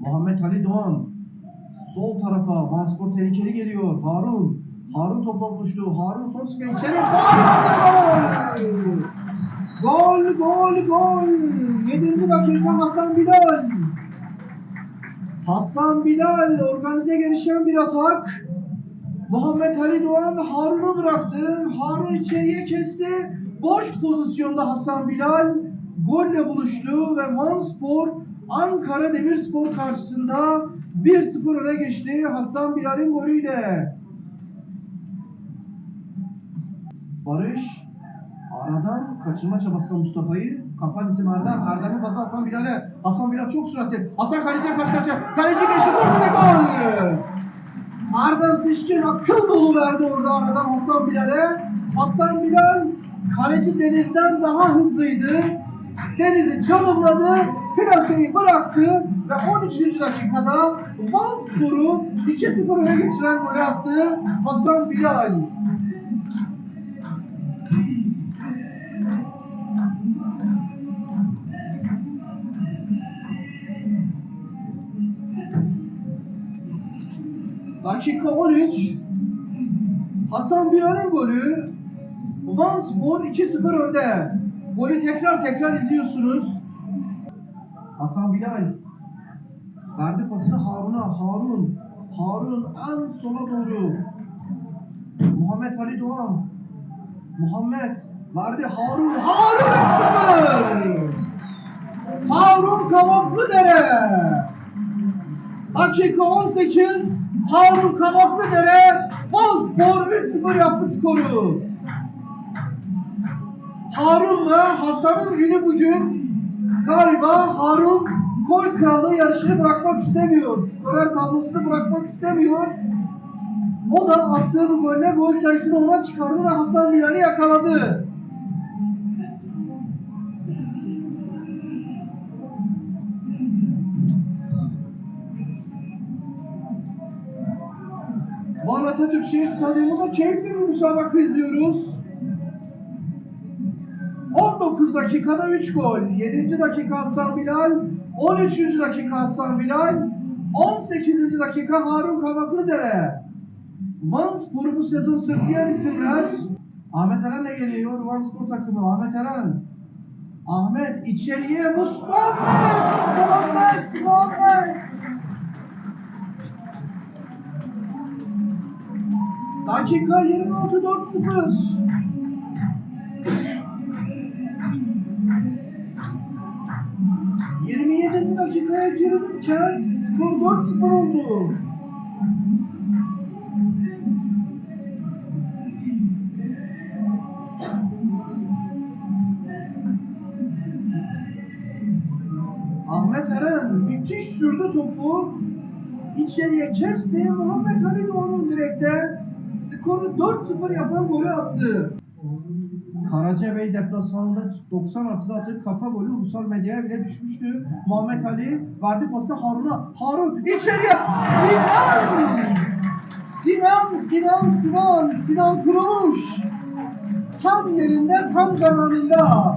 Muhammed Ali Doğan. Sol tarafa Vanspor tehlikeli geliyor. Harun. Harun topla buluştu. Harun son çıkan içeri. Gol! Gol, gol, gol. 7. dakika Hasan Bilal. Hasan Bilal organize gelişen bir atak. Muhammed Ali Doğan Harun'u bıraktı. Harun içeriye kesti. Boş pozisyonda Hasan Bilal golle buluştu ve Vanspor Ankara Demirspor karşısında 1-0 öne geçti Hasan Bilal'in golüyle. Barış aradan kaçırma çabasında Mustafa'yı kapan isim Erdem. Erdem'in pası Hasan Bilal'e. Hasan Bilal çok süratli. Hasan kaleciye karşı karşıya. Kaleci geçti vurdu ve gol. Erdem Seçkin akıl dolu verdi orada aradan Hasan Bilal'e. Hasan Bilal kaleci Deniz'den daha hızlıydı. Deniz'i çalımladı, plaseyi bıraktı ve 13. dakikada Vanspor'u 2-0 öne geçiren golü attı Hasan Bilal. Dakika 13. Hasan Bilal'in golü. Vanspor 2-0 önde. Golü tekrar tekrar izliyorsunuz. Hasan Bilal verdi pasını Harun'a. Harun. Harun en sola doğru. Muhammed Ali Doğan. Muhammed verdi Harun. Harun 3-0. Harun Kavaklıdere. Dakika 18. Harun Kavaklıdere Vanspor 3-0 yaptı skoru. Harun'la Hasan'ın günü bugün galiba Harun gol krallığı yarışını bırakmak istemiyor. Skorer tablosunu bırakmak istemiyor. O da attığı bu golle gol sayısını ona çıkardı ve Hasan Bilal'i yakaladı. Van Atatürk Şehir Stadyumunda keyifli bir müsabaka izliyoruz. 19 dakikada 3 gol. 7. dakika Hasan Bilal. 13. dakika Hasan Bilal. 18. dakika Harun Kavaklıdere. Vanspor'u bu sezon sırtlayan isimler. Ahmet Eren de geliyor. Vanspor takımı. Ahmet Eren. Ahmet içeriye Mustafa Muhammed Muhammed Dakika 26 4-0 dakikaya girilirken skor 4-0 oldu. Ahmet Eren müthiş sürdü topu. İçeriye kesti. Muhammed Ali Doğan'ın direkte skoru 4-0 yapan golü attı. Karacabey deplasmanında 90 artıda attığı kafa golü ulusal medyaya bile düşmüştü. Muhammed Ali verdi pasını Harun'a. Harun içeriye. Sinan! Sinan, Sinan, Sinan, Sinan kurumuş. Tam yerinde, tam zamanında.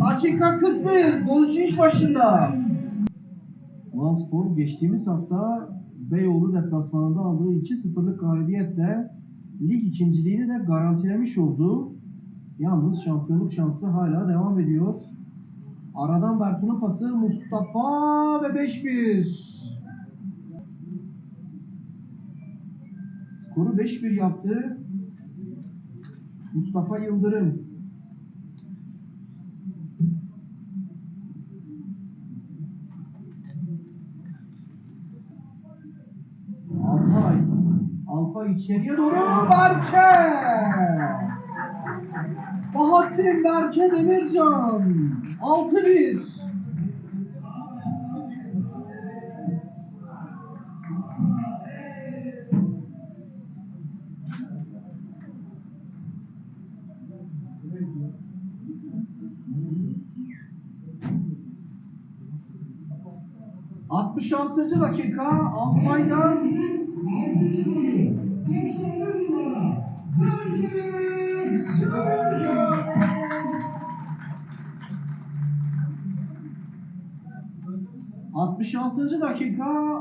Dakika 41, golcü iş başında. Vanspor geçtiğimiz hafta Beyoğlu deplasmanında aldığı 2-0'lık galibiyetle lig ikinciliğini de garantilemiş oldu. Yalnız şampiyonluk şansı hala devam ediyor. Aradan Bertun'un pası Mustafa ve 5-1. Skoru 5-1 yaptı. Mustafa Yıldırım. Alpay. Alpay içeriye doğru Berke. Bahattin Berke Demircan. 6-1. ...66. dakika 66. dakika